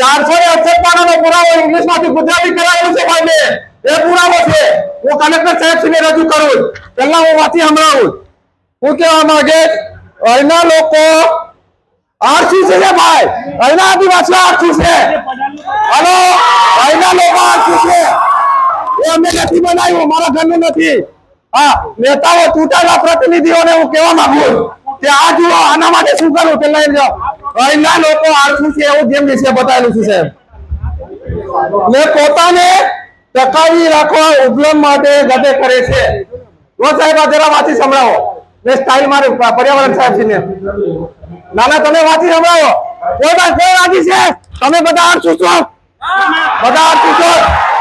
ચારસો ને અડસઠ પાનાનો પુરાવો ઇંગ્લિશમાંથી છે ભાઈ મેં. એ પુરાવો છે. હું કલેક્ટર સાહેબ શ્રીને રજૂ કરું પહેલા હું વાંચી સંભળાવું હું કહેવા માંગે, અહીંના લોકો આરસી છે ભાઈ? અહીંના આદિવાસીઓ આરસી છે. હલો, અહીંના લોકો આરસી છે. એ અમે નથી બનાવ્યું મારા નથી. હા, નેતાઓ તૂટેલા પ્રતિનિધિઓને હું કહેવા માંગુ કે આ જુઓ, આના માટે શું કરું પેલા એમ જાઓ. અહીંના લોકો આરસી છે એવું જેમ વિશે બતાવેલું છે, સાહેબ. ને પોતાને ટકાવી રાખવા ઉપલબ્ધ માટે ગતે કરે છે. જો સાહેબ, આ જરા વાંચી સંભળાવો. ને સ્ટાઇલ મારે પર્યાવરણ સાહેબ છે ને ના તમે વાંચી સંભળાવો. કોઈ પણ કોઈ વાંચી છે? તમે બધા આરસુ છો? બધા આરસુ છો?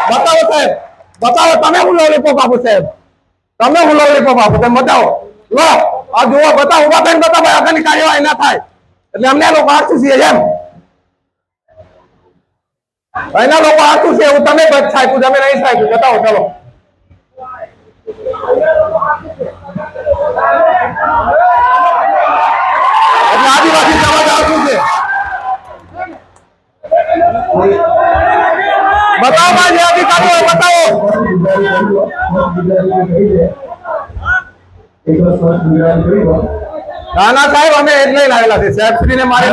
બતાવો, સાહેબ. બતાવો, તમે હું લોલીપોપ આપો સાહેબ? તમે હું લોલીપોપ આપો તમે બતાવો. લો, આ જુઓ, બતાવો. ઊભા થઈને બતાવો, આગળની કાર્યવાહી ના થાય. એટલે અમને લોકો આરસુ છીએ એમ. એના લોકો આરસુ છે એવું તમે સાહેબ તમે નહીં સાહેબ બતાવો, ચલો. આદિવાસી સમાજ આરસુ છે. બતાવો જે અધિકારીઓ, બતાવો. ના ના સાહેબ, અમે એ જ લઈને આવેલા છે સાહેબ શ્રીને મારી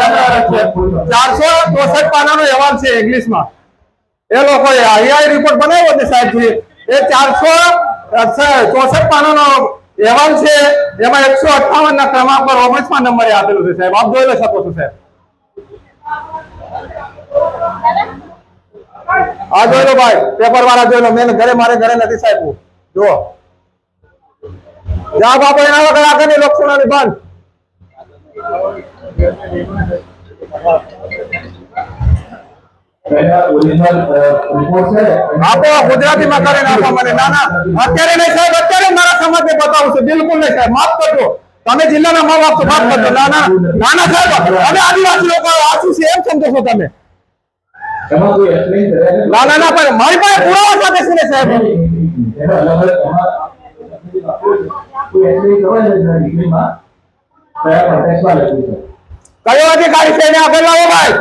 ચારસો ચોસઠ પાનાનો અહેવાલ છે ઇંગ્લિશમાં. એ લોકો આઈઆઈ રિપોર્ટ બનાવ્યો છે સાહેબ શ્રી એ ચારસો ચોસઠ પાનાનો અહેવાલ છે. એમાં એકસો અઠ્ઠાવન ના ક્રમાંક પર ઓગણીસમાં નંબરે આપેલું છે સાહેબ. આપ જોઈ લો શકો છો સાહેબ. આ જોઈ લો ભાઈ પેપર વાળા જોઈ લો. મેં ઘરે, મારે ઘરે નથી સાહેબ જા બાપો, એના વગર આગળની લોકસભાની બંધ. આપો, ગુજરાતીમાં કરીને આપો મને. ના ના. અત્યારે નહીં સાહેબ, અત્યારે મારા સમાજને બતાવું છું. બિલકુલ નહીં સાહેબ. માફ કરજો. તમે જિલ્લાના માફ આપશો, માફ કરજો. ના ના. ના ના, સાહેબ. અમે આદિવાસી લોકો આશું છે એમ સમજો છો તમે. ના ના ના, પણ મારી પાસે પુરાવા સાથે છે ને સાહેબ કયો અધિકારી છે એને આગળ લાવો ભાઈ?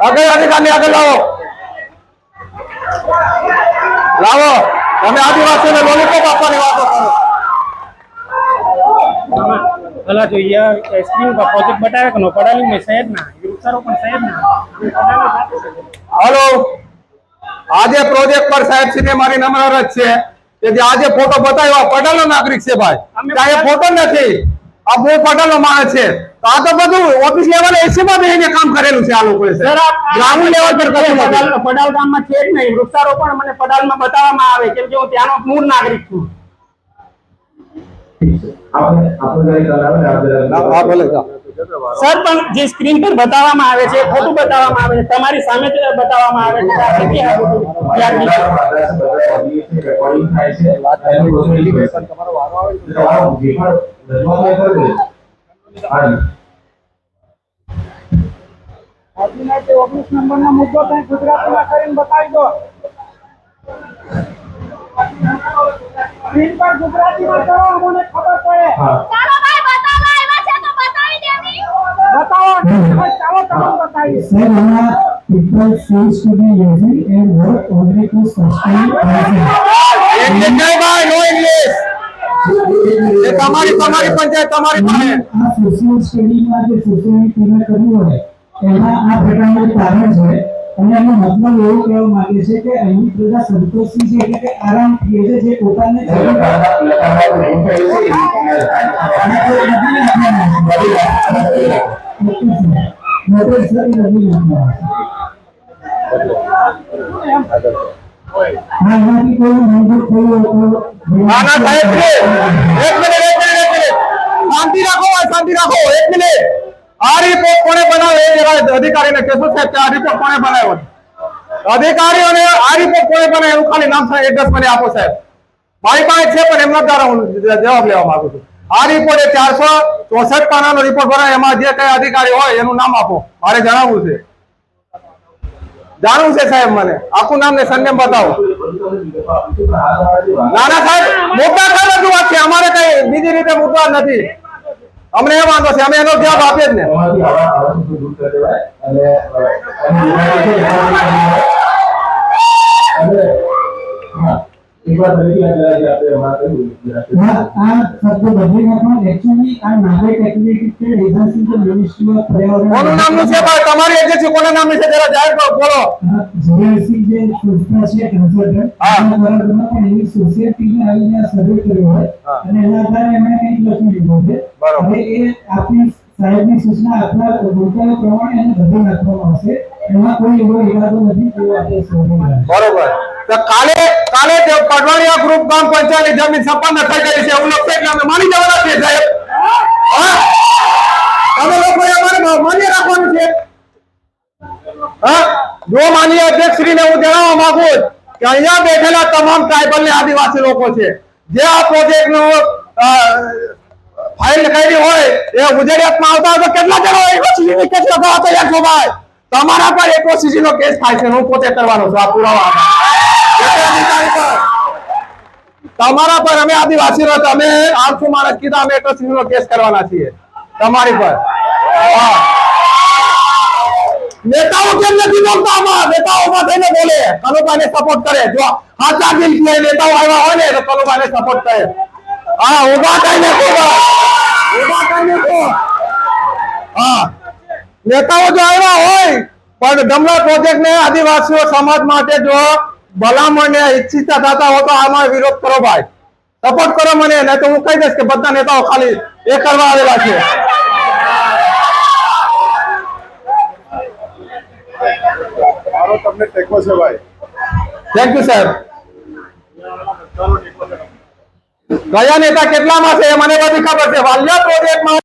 આગળ અધિકારી આગળ લાવો. લાવો. તમે આદિવાસીઓને લોલીપોપ આપવાની વાતો કરો ભલા જોઈએ સ્ક્રીન પર પ્રોજેક્ટ બતાવે કે નો પડાલી મેં સાહેબ ના ના અમે પડાલી સાથે છે. હાલો. આજે પ્રોજેક્ટ પર સાહેબ શ્રીને મારી નમ્ર અરજ છે કે જે આજે ફોટો બતાવ્યો પટેલો નાગરિક છે ભાઈ. અમે ફોટો નથી. આ બહુ પટેલનો માણસ છે. તો આ તો બધું ઓફિસ લેવલ એસી માં બેસીને કામ કરેલું છે આ લોકોએ સર ગ્રાઉન્ડ લેવલ પર કશું નથી. પડાલ ગામ ગામમાં છે જ નહીં. વૃક્ષારોપણ મને પડાલમાં બતાવવામાં આવે કેમ કે હું ત્યાંનો મૂળ નાગરિક છું. હા, ભલે, જા. સર પણ જે સ્ક્રીન પર બતાવવામાં આવે છે ખોટું બતાવવામાં આવે છે તમારી સામે જ બતાવવામાં આવે છે આપણે ક્યાં ખોટું? ઓગણીસ નંબરનો મુદ્દો તમે ગુજરાતીમાં કરીને બતાવી દો સ્ક્રીન પર ગુજરાતીમાં કરો અમને ખબર પડે ચાલો ભાઈ બતાવવા આવ્યા છે તો બતાવી દેવી બતાવો ચાલો તમે બતાવીએ Sir, our people choose to be lazy and work only to sustain ourselves. English નહીં ભાઈ નો ઇંગ્લિશ એ તમારી તમારી પંચાયત તમારી પાસે આ સોશિયલ સ્ટડીમાં જે સોસાયટીને કર્યું હોય એમાં આ પ્રકારનું કારણ છે અને એનો મતલબ એવું કહેવા માંગે છે કે અહીંની પ્રજા સંતોષી છે એટલે કે આરામ છે જે પોતાને શાંતિ રાખો, આ રિપોર્ટ કોને બનાવ્યો એ અધિકારીને કહેશો સાહેબ આ રિપોર્ટ કોણે બનાવ્યો અધિકારીઓને આ રિપોર્ટ કોણે બનાવ્યો? એનું ખાલી નામ સાહેબ એડ્રેસ મને આપો સાહેબ. મારી પાસે છે, પણ એમના દ્વારા હું જવાબ લેવા માંગુ છું. આ રિપોર્ટ એ ચારસો ચોસઠ પાનાનો રિપોર્ટ ભરાય, એમાં જે કઈ અધિકારી હોય એનું નામ આપો. મારે જણાવવું છે. જાણવું છે સાહેબ મને. આખું નામ ને સરનેમ બતાવો. ના ના, સાહેબ, મુદ્દા શું રજૂઆત છે. અમારે કઈ બીજી રીતે મુદ્દા નથી. અમને એ વાંધો છે, અમે એનો જવાબ આપીએ જ ને. અને કોનું નામનું છે ભાઈ? તમારી એજન્સી કોના નામની છે? જરા જાહેર કરો બોલો. જે સંસ્થા છે કન્સલ્ટન્ટ. એના દ્વારા પણ એવી સોસાયટીને આવીને સર્વે કર્યો હોય. અને એના આધારે એમણે કંઈક લખી દીધું છે બરોબર. હવે એ આપની સાહેબની સૂચના આપના પ્રમાણે એને નાખવામાં આવશે. એમાં કોઈ એવો ઇરાદો નથી આપણે બરોબર. તો કાલે કાલે તે પડવાણીયા ગ્રુપ ગામ પંચાયતની જમીન સંપન્ન થઈ ગઈ છે. એવું લખશે અમે માની જવાના છીએ, સાહેબ? તમે લોકોએ અમારે માન્ય રાખવાનું છે. હા? જો માનીય અધ્યક્ષશ્રીને હું જણાવવા માંગુ કે અહીંયા બેઠેલા તમામ ટ્રાઇબલ ને આદિવાસી લોકો છે. જે આ પ્રોજેક્ટ નો ફાઇલ કરી હોય, એ ગુજરાતમાં આવતા હોય તો કેટલા જણા એકોસીસી કેસ લગાવવા તૈયાર છો ભાઈ તમારા પર એકોસીસી નો કેસ થાય છે. હું પોતે કરવાનો છું આ પુરાવા. તમારા પર અમે આદિવાસી રહો તમે આઠસો માણસ કીધા, અમે એકોસીસી નો કેસ કરવાના છીએ. તમારી પર. નેતાઓ કેમ નથી બોલતા આમાં? નેતાઓ માં થઈને બોલે. કનુભાઈને સપોર્ટ કરે. જો સાચા દિલથી નેતાઓ આવ્યા હોય ને, તો કનુભાઈને સપોર્ટ કરે. હા ઊભા થઈને ઊભા થઈને. હા. નેતાઓ જો આવ્યા હોય, પણ ડમલા પ્રોજેક્ટ ને આદિવાસીઓ સમાજ માટે જો ભલામણ ને ઈચ્છિતા થતા હોય તો આમાં વિરોધ કરો ભાઈ. સપોર્ટ કરો મને નહીં તો હું કહી દઈશ કે બધા નેતાઓ ખાલી એ કરવા આવેલા છે. મારો તમને ટેકો છે ભાઈ. થેન્ક યુ સાહેબ કયા નેતા કેટલામાં છે મને બધી ખબર છે. વાલિયા પ્રોજેક્ટમાં